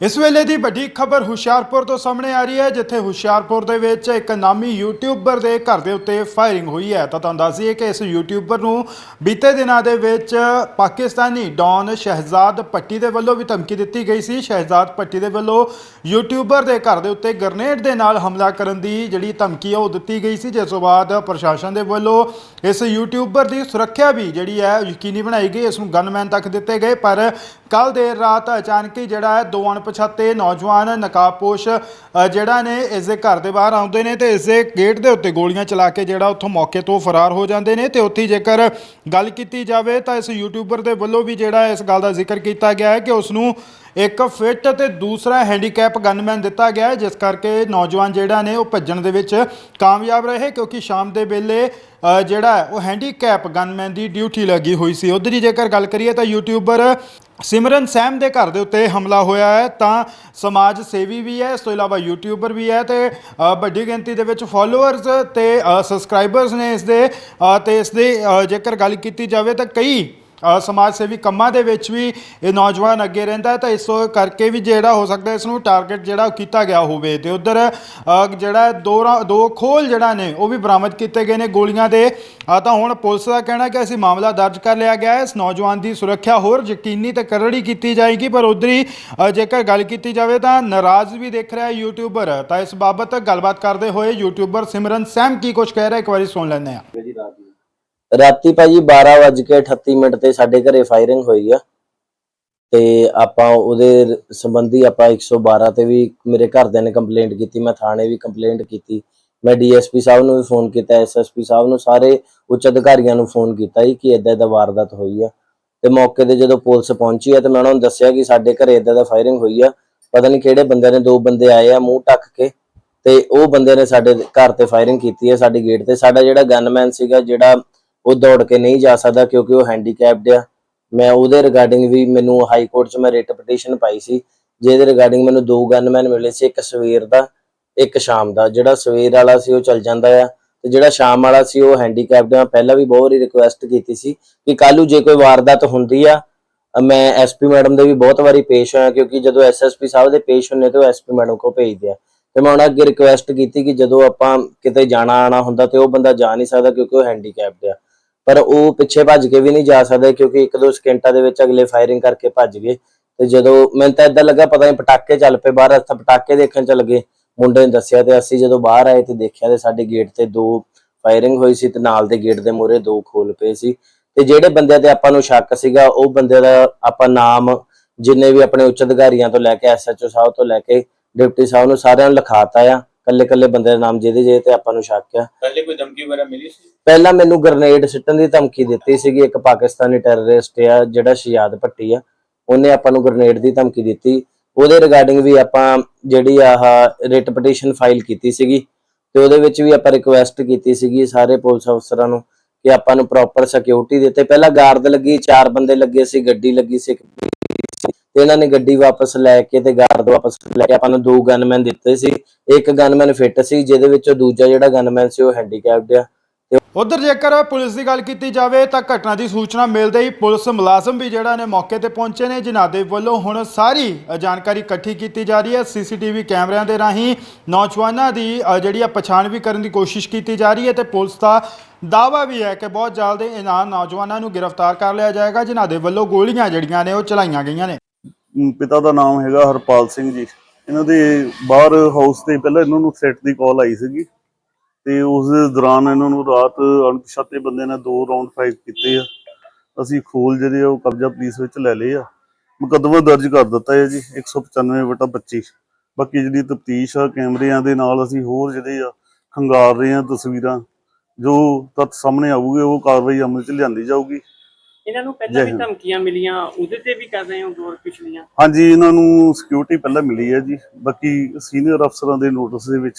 ਇਸ ਵੇਲੇ ਦੀ ਵੱਡੀ ਖਬਰ ਹੁਸ਼ਿਆਰਪੁਰ ਤੋਂ ਸਾਹਮਣੇ ਆ ਰਹੀ ਹੈ, ਜਿੱਥੇ ਹੁਸ਼ਿਆਰਪੁਰ ਦੇ ਵਿੱਚ ਇੱਕ ਨਾਮੀ ਯੂਟਿਊਬਰ ਦੇ ਘਰ ਦੇ ਉੱਤੇ ਫਾਇਰਿੰਗ ਹੋਈ ਹੈ। ਤਾਂ ਤੁਹਾਨੂੰ ਦੱਸ ਦਈਏ ਕਿ ਇਸ ਯੂਟਿਊਬਰ ਨੂੰ ਬੀਤੇ ਦਿਨਾਂ ਦੇ ਵਿੱਚ ਪਾਕਿਸਤਾਨੀ ਡੌਨ ਸ਼ਹਿਜ਼ਾਦ ਪੱਟੀ ਦੇ ਵੱਲੋਂ ਵੀ ਧਮਕੀ ਦਿੱਤੀ ਗਈ ਸੀ। ਸ਼ਹਿਜ਼ਾਦ ਪੱਟੀ ਦੇ ਵੱਲੋਂ ਯੂਟਿਊਬਰ ਦੇ ਘਰ ਦੇ ਉੱਤੇ ਗ੍ਰਨੇਡ ਦੇ ਨਾਲ ਹਮਲਾ ਕਰਨ ਦੀ ਜਿਹੜੀ ਧਮਕੀ ਹੈ ਉਹ ਦਿੱਤੀ ਗਈ ਸੀ। ਜਿਸ ਤੋਂ ਬਾਅਦ ਪ੍ਰਸ਼ਾਸਨ ਦੇ ਵੱਲੋਂ ਇਸ ਯੂਟਿਊਬਰ ਦੀ ਸੁਰੱਖਿਆ ਵੀ ਜਿਹੜੀ ਹੈ, ਯਕੀਨੀ ਬਣਾਈ ਗਈ। ਇਸ ਨੂੰ ਗਨਮੈਨ ਤੱਕ ਦਿੱਤੇ ਗਏ। ਪਰ ਕੱਲ ਦੇਰ ਰਾਤ ਅਚਾਨਕ ਹੀ ਜਿਹੜਾ ਹੈ, ਦੋ ਅਣਪਛਾਤੇ ਨੌਜਵਾਨ ਨਕਾਬਪੋਸ਼ ਅ, ਜਿਹੜਾ ਨੇ ਇਸ ਦੇ ਘਰ ਦੇ ਬਾਹਰ ਆਉਂਦੇ ਨੇ ਤੇ ਇਸ ਦੇ ਗੇਟ ਦੇ ਉੱਤੇ ਗੋਲੀਆਂ ਚਲਾ ਕੇ ਜਿਹੜਾ ਉੱਥੋਂ ਮੌਕੇ ਤੋਂ ਫਰਾਰ ਹੋ ਜਾਂਦੇ ਨੇ ਤੇ ਉੱਥੇ ਜੇਕਰ ਗੱਲ ਕੀਤੀ ਜਾਵੇ ਤਾਂ ਇਸ ਯੂਟਿਊਬਰ ਦੇ ਵੱਲੋਂ ਵੀ ਜਿਹੜਾ ਇਸ ਗੱਲ ਦਾ ਜ਼ਿਕਰ ਕੀਤਾ ਗਿਆ ਹੈ ਕਿ ਉਸ ਨੂੰ ਇੱਕ ਫਿੱਟ ਤੇ ਦੂਸਰਾ ਹੈਂਡੀਕੈਪ ਗਨਮੈਨ ਦਿੱਤਾ ਗਿਆ ਹੈ ਜਿਸ ਕਰਕੇ ਨੌਜਵਾਨ ਜਿਹੜਾ ਨੇ ਉਹ ਭੱਜਣ ਦੇ ਵਿੱਚ ਕਾਮਯਾਬ ਰਹੇ ਕਿਉਂਕਿ ਸ਼ਾਮ ਦੇ ਵੇਲੇ ਜਿਹੜਾ ਉਹ ਹੈਂਡੀਕੈਪ ਗਨਮੈਨ ਦੀ ਡਿਊਟੀ ਲੱਗੀ ਹੋਈ ਸੀ। ਉਧਰ ਹੀ ਜੇਕਰ ਗੱਲ ਕਰੀਏ ਤਾਂ ਯੂਟਿਊਬਰ ਸਿਮਰਨ ਸੈਮ ਦੇ ਘਰ ਦੇ ਉੱਤੇ ਹਮਲਾ ਹੋਇਆ ਹੈ ਤਾਂ ਸਮਾਜ ਸੇਵੀ ਵੀ ਹੈ ਇਸ ਤੋਂ ਇਲਾਵਾ ਯੂਟਿਊਬਰ ਵੀ ਹੈ ਤੇ ਵੱਡੀ ਗਿਣਤੀ ਦੇ ਵਿੱਚ ਫਾਲੋਅਰਸ ਤੇ ਸਬਸਕ੍ਰਾਈਬਰਸ ਨੇ ਇਸ ਦੇ ਅ, ਤੇ ਇਸ ਦੇ ਜੇਕਰ ਗੱਲ ਕੀਤੀ ਜਾਵੇ ਤਾਂ ਕਈ ਸਮਾਜ ਸੇਵੀ ਕੰਮਾਂ ਦੇ ਵਿੱਚ ਵੀ ਇਹ ਨੌਜਵਾਨ ਅੱਗੇ ਰਹਿੰਦਾ ਹੈ, ਤਾਂ ਇਸ ਕਰਕੇ ਵੀ ਜਿਹੜਾ ਹੋ ਸਕਦਾ ਇਸ ਨੂੰ ਟਾਰਗੇਟ ਜਿਹੜਾ ਉਹ ਕੀਤਾ ਗਿਆ ਹੋਵੇ। ਤੇ ਉਧਰ ਜਿਹੜਾ ਦੋ ਰਾ- ਦੋ ਖੋਲ ਜਿਹੜਾ ਨੇ, ਉਹ ਵੀ ਬਰਾਮਦ ਕੀਤੇ ਗਏ ਨੇ ਗੋਲੀਆਂ ਦੇ। ਤਾਂ ਹੁਣ ਪੁਲਿਸ ਦਾ ਕਹਿਣਾ ਕਿ ਅਸੀਂ ਮਾਮਲਾ ਦਰਜ ਕਰ ਲਿਆ ਗਿਆ ਹੈ। ਇਸ ਨੌਜਵਾਨ ਦੀ ਸੁਰੱਖਿਆ ਹੋਰ ਯਕੀਨੀ ਤੇ ਕਰੜੀ ਕੀਤੀ ਜਾਏਗੀ, ਪਰ ਉਧਰ ਜੇਕਰ ਗੱਲ ਕੀਤੀ ਜਾਵੇ ਤਾਂ ਨਾਰਾਜ਼ ਵੀ ਦੇਖ ਰਿਹਾ ਹੈ ਯੂਟਿਊਬਰ ਤਾਂ ਇਸ ਬਾਬਤ ਗੱਲਬਾਤ ਕਰਦੇ ਹੋਏ ਯੂਟਿਊਬਰ ਸਿਮਰਨ ਸੈਮ ਕੀ ਕੁਝ ਕਹਿ ਰਿਹਾ ਇੱਕ ਵਾਰੀ ਸੁਣ ਲੈਂਦੇ ਹਾਂ। ਰਾਤੀ ਭਾਜੀ 12:38 ਮਿੰਟ ਤੇ ਸਾਡੇ ਘਰੇ ਫਾਇਰਿੰਗ ਹੋਈ ਆ। ਤੇ ਆਪਾਂ ਉਹਦੇ ਸੰਬੰਧੀ ਆਪਾਂ 112 ਤੇ ਵੀ ਮੇਰੇ ਘਰਦਿਆਂ ਨੇ ਕੰਪਲੇਂਟ ਕੀਤੀ, ਮੈਂ ਥਾਣੇ ਵੀ ਕੰਪਲੇਂਟ ਕੀਤੀ। ਮੈਂ ਡੀਐਸਪੀ ਸਾਹਿਬ ਨੂੰ ਵੀ ਫੋਨ ਕੀਤਾ ਐਸਐਸਪੀ ਸਾਹਿਬ ਨੂੰ ਸਾਰੇ ਉੱਚ ਅਧਿਕਾਰੀਆਂ ਨੂੰ ਫੋਨ ਕੀਤਾ ਜੀ ਕਿ ਇਦਾਂ ਇਦਾਂ ਵਾਰਦਾਤ ਹੋਈ ਆ। ਤੇ ਮੌਕੇ ਤੇ ਜਦੋਂ ਪੁਲਿਸ ਪਹੁੰਚੀ ਆ ਤੇ ਮੈਂ ਉਹਨਾਂ ਨੂੰ ਦੱਸਿਆ ਕਿ ਸਾਡੇ ਘਰੇ ਇਦਾਂ ਦਾ ਫਾਇਰਿੰਗ ਹੋਈ ਆ। ਪਤਾ ਨਹੀਂ ਕਿਹੜੇ ਬੰਦੇ ਨੇ, ਦੋ ਬੰਦੇ ਆਏ ਆ ਮੂੰਹ ਢੱਕ ਕੇ ਤੇ ਉਹ ਬੰਦੇ ਨੇ ਸਾਡੇ ਘਰ ਤੇ ਫਾਇਰਿੰਗ ਕੀਤੀ ਹੈ ਸਾਡੇ ਗੇਟ ਤੇ। ਸਾਡਾ ਜਿਹੜਾ ਗਨਮੈਨ ਸੀਗਾ, ਜਿਹੜਾ ਉਹ ਦੌੜ ਕੇ ਨਹੀਂ ਜਾ ਸਕਦਾ ਕਿਉਂਕਿ ਉਹ ਹੈਂਡੀਕੈਪਡ ਆ। ਮੈਂ ਉਹਦੇ ਰਿਗਾਰਡਿੰਗ ਵੀ ਮੈਨੂੰ ਹਾਈ ਕੋਰਟ 'ਚ ਮੈਂ ਰਿਟ ਪਟੀਸ਼ਨ ਪਾਈ ਸੀ। ਜਿਹਦੇ ਰਿਗਾਰਡਿੰਗ ਮੈਨੂੰ ਦੋ ਗਨਮੈਨ ਮਿਲੇ ਸੀ ਇੱਕ ਸਵੇਰ ਦਾ ਇੱਕ ਸ਼ਾਮ ਦਾ। ਜਿਹੜਾ ਸਵੇਰ ਵਾਲਾ ਸੀ ਉਹ ਚੱਲ ਜਾਂਦਾ ਆ ਤੇ ਜਿਹੜਾ ਸ਼ਾਮ ਵਾਲਾ ਸੀ ਉਹ ਹੈਂਡੀਕੈਪਡ ਆ। ਪਹਿਲਾਂ ਵੀ ਬਹੁਤ ਵਾਰੀ ਰਿਕੁਐਸਟ ਕੀਤੀ ਸੀ ਕਿ ਕੱਲ੍ਹ ਜੇ ਕੋਈ ਵਾਰਦਾਤ ਹੁੰਦੀ ਆ ਅ, ਮੈਂ ਐਸਪੀ ਮੈਡਮ ਦੇ ਵੀ ਬਹੁਤ ਵਾਰੀ ਪੇਸ਼ ਹੋਇਆ ਕਿਉਂਕਿ ਜਦੋਂ ਐਸਐਸਪੀ ਸਾਹਿਬ ਦੇ ਪੇਸ਼ ਹੁੰਨੇ ਤੇ ਉਹ ਐਸਪੀ ਮੈਡਮ ਕੋ ਭੇਜਦੇ ਆ। ਤੇ ਮੈਂ ਉਹਨਾਂ ਅੱਗੇ ਰਿਕੁਐਸਟ ਕੀਤੀ ਕਿ ਜਦੋਂ ਆਪਾਂ ਕਿਤੇ ਜਾਣਾ ਆਣਾ ਹੁੰਦਾ ਤੇ ਉਹ ਬੰਦਾ ਜਾ ਨਹੀਂ ਸਕਦਾ ਕਿਉਂਕਿ ਉਹ ਹੈਂਡੀਕੈਪਡ ਆ। ਪਰ ਉਹ ਪਿੱਛੇ ਭੱਜ ਕੇ ਵੀ ਨਹੀਂ ਜਾ ਸਕਦੇ ਕਿਉਂਕਿ ਇੱਕ ਦੋ ਸਕਿੰਟਾਂ ਦੇ ਵਿੱਚ ਅਗਲੇ ਫਾਇਰਿੰਗ ਕਰਕੇ ਭੱਜ ਗਏ। ਤੇ ਜਦੋਂ ਮੈਨੂੰ ਤਾਂ ਇਦਾਂ ਲੱਗਾ, ਪਤਾ ਨਹੀਂ ਪਟਾਕੇ ਚੱਲ ਪਏ ਬਾਹਰ, ਅਸੀਂ ਪਟਾਕੇ ਦੇਖਣ ਚੱਲ ਗਏ। ਮੁੰਡੇ ਨੇ ਦੱਸਿਆ ਤੇ ਅਸੀਂ ਜਦੋਂ ਬਾਹਰ ਆਏ ਤੇ ਦੇਖਿਆ ਤੇ ਸਾਡੇ ਗੇਟ ਤੇ ਦੋ ਫਾਇਰਿੰਗ ਹੋਈ ਸੀ ਤੇ ਨਾਲ ਦੇ ਗੇਟ ਦੇ ਮੂਹਰੇ ਦੋ ਖੋਲ ਪਏ ਸੀ। ਤੇ ਜਿਹੜੇ ਬੰਦਿਆਂ ਤੇ ਆਪਾਂ ਨੂੰ ਸ਼ੱਕ ਸੀਗਾ, ਉਹ ਬੰਦੇ ਦਾ ਆਪਾਂ ਨਾਮ, ਜਿੰਨੇ ਵੀ ਆਪਣੇ ਉੱਚ ਅਧਿਕਾਰੀਆਂ ਤੋਂ ਲੈ ਕੇ ਐਸਐਚਓ ਸਾਹਿਬ ਤੋਂ ਲੈ ਕੇ ਡਿਪਟੀ ਸਾਹਿਬ ਨੂੰ ਸਾਰਿਆਂ ਨੂੰ ਲਿਖਾਤਾ ਆ। ਕੱਲੇ ਕੱਲੇ ਬੰਦੇ ਦਾ ਨਾਮ ਜਿਹਦੇ ਜਿਹਦੇ ਤੇ ਆਪਾਂ ਨੂੰ ਸ਼ੱਕ ਆ। ਪਹਿਲੇ ਕੋਈ ਧਮਕੀ ਵਗੈਰਾ ਮਿਲੀ ਸੀ? ਪਹਿਲਾਂ ਮੈਨੂੰ ਗ੍ਰਨੇਡ ਸਿੱਟਣ ਦੀ ਧਮਕੀ ਦਿੱਤੀ ਸੀਗੀ। ਇੱਕ ਪਾਕਿਸਤਾਨੀ ਟੈਰਰਿਸਟ ਆ ਜਿਹੜਾ ਸ਼ਿਆਦ ਭੱਟੀ ਆ। ਉਹਨੇ ਆਪਾਂ ਨੂੰ ਗ੍ਰਨੇਡ ਦੀ ਧਮਕੀ ਦਿੱਤੀ। ਉਹਦੇ ਰਿਗਾਰਡਿੰਗ ਵੀ ਆਪਾਂ ਜਿਹੜੀ ਆਹ ਰਿਟ ਪਟੀਸ਼ਨ ਫਾਈਲ ਕੀਤੀ ਸੀਗੀ ਤੇ ਉਹਦੇ ਵਿੱਚ ਵੀ ਆਪਾਂ ਰਿਕੁਐਸਟ ਕੀਤੀ ਸੀਗੀ ਸਾਰੇ ਪੁਲਿਸ ਅਫਸਰਾਂ ਨੂੰ ਕਿ ਆਪਾਂ ਨੂੰ ਪ੍ਰੋਪਰ ਸਿਕਿਉਰਿਟੀ ਦਿੱਤੇ। ਪਹਿਲਾਂ ਗਾਰਡ ਲੱਗੀ ਚਾਰ ਬੰਦੇ ਲੱਗੇ ਸੀ ਗੱਡੀ ਲੱਗੀ ਸੀ ਇੱਕ ਸੀ। ਤੇ ਇਹਨਾਂ ਨੇ ਗੱਡੀ ਵਾਪਸ ਲੈ ਕੇ ਤੇ ਗਾਰਡ ਵਾਪਸ ਲੈ ਕੇ ਆਪਾਂ ਨੂੰ ਦੋ ਗਨਮੈਨ ਦਿੱਤੇ ਸੀ। ਇੱਕ ਗਨਮੈਨ ਫਿੱਟ ਸੀ, ਜਿਹਦੇ ਵਿੱਚੋਂ ਦੂਜਾ ਜਿਹੜਾ ਗਨਮੈਨ ਸੀ ਉਹ ਹੈਂਡੀਕੈਪਡ ਆ। ਉਧਰ ਜੇਕਰ ਪੁਲਿਸ ਦੀ ਗੱਲ ਕੀਤੀ ਜਾਵੇ ਤਾਂ ਘਟਨਾ ਦੀ ਸੂਚਨਾ ਮਿਲਦੇ ਹੀ ਪੁਲਿਸ ਮੁਲਾਜ਼ਮ ਵੀ ਜਿਹੜਾ ਨੇ ਮੌਕੇ ਤੇ ਪਹੁੰਚੇ ਨੇ, ਜਿਨ੍ਹਾਂ ਦੇ ਵੱਲੋਂ ਹੁਣ ਸਾਰੀ ਜਾਣਕਾਰੀ ਇਕੱਠੀ ਕੀਤੀ ਜਾ ਰਹੀ ਹੈ। ਸੀਸੀਟੀਵੀ ਕੈਮਰਿਆਂ ਦੇ ਰਾਹੀਂ ਨੌਜਵਾਨਾਂ ਦੀ ਜਿਹੜੀ ਆ ਪਛਾਣ ਵੀ ਕਰਨ ਦੀ ਕੋਸ਼ਿਸ਼ ਕੀਤੀ ਜਾ ਰਹੀ ਹੈ ਤੇ ਪੁਲਿਸ ਦਾ ਦਾਵਾ ਵੀ ਹੈ ਕਿ ਬਹੁਤ ਜਲਦ ਇਹਨਾਂ ਨੌਜਵਾਨਾਂ ਨੂੰ ਗ੍ਰਿਫਤਾਰ ਕਰ ਲਿਆ ਜਾਏਗਾ, ਜਿਨ੍ਹਾਂ ਦੇ ਵੱਲੋਂ ਗੋਲੀਆਂ ਜਿਹੜੀਆਂ ਨੇ ਉਹ ਚਲਾਈਆਂ ਗਈਆਂ ਨੇ। ਪਿਤਾ ਦਾ ਨਾਮ ਹੈਗਾ ਹਰਪਾਲ ਸਿੰਘ ਜੀ। ਇਹਨਾਂ ਦੇ ਬਾਹਰ ਹਾਊਸ ਤੇ ਪਹਿਲਾਂ ਇਹਨਾਂ ਨੂੰ ਥ੍ਰੈਟ ਦੀ ਕਾਲ ਆਈ ਸੀਗੀ। ਤੇ ਉਸ ਦੌਰਾਨ ਇਹਨਾਂ ਨੂੰ ਰਾਤ ਅਣਪਛਾਤੇ ਬੰਦੇ ਨੇ ਦੋ ਰਾਉਂਡ ਫਾਇਰ ਕੀਤੇ ਆ। ਅਸੀਂ ਖੋਲ ਜਿਹੜੇ ਆ ਉਹ ਕਬਜ਼ਾ ਪੁਲਿਸ ਵਿੱਚ ਲੈ ਲਏ ਆ। ਮੁਕੱਦਮਾ ਦਰਜ ਕਰ ਦਿੱਤਾ ਹੈ ਜੀ 195 ਵਟਾ 25 ਬਾਕੀ ਜਿਹੜੀ ਤਫਤੀਸ਼ ਆ, ਕੈਮਰਿਆਂ ਦੇ ਨਾਲ ਅਸੀਂ ਹੋਰ ਜਿਹੜੇ ਆ ਖੰਗਾਰ ਰਹੇ ਆ ਤਸਵੀਰਾਂ, ਜੋ ਤੱਤ ਸਾਹਮਣੇ ਆਊਗੇ, ਉਹ ਕਾਰਵਾਈ ਅਮਲ ਚ ਲਿਆਂਦੀ ਜਾਊਗੀ। ਇਹਨਾਂ ਨੂੰ ਪਹਿਲਾਂ ਵੀ। ਧਮਕੀਆਂ ਮਿਲੀਆਂ ਉਹਦੇ ਤੇ ਵੀ ਕਰ ਰਹੇ ਹੋ ਗੌਰ ਪਿਛਲੀਆਂ ਹਾਂਜੀ ਇਹਨਾਂ ਨੂੰ ਸਿਕਿਉਰਿਟੀ ਪਹਿਲਾਂ ਮਿਲੀ ਹੈ ਜੀ ਬਾਕੀ ਸੀਨੀਅਰ ਅਫਸਰਾਂ ਦੇ ਨੋਟਿਸ ਦੇ ਵਿੱਚ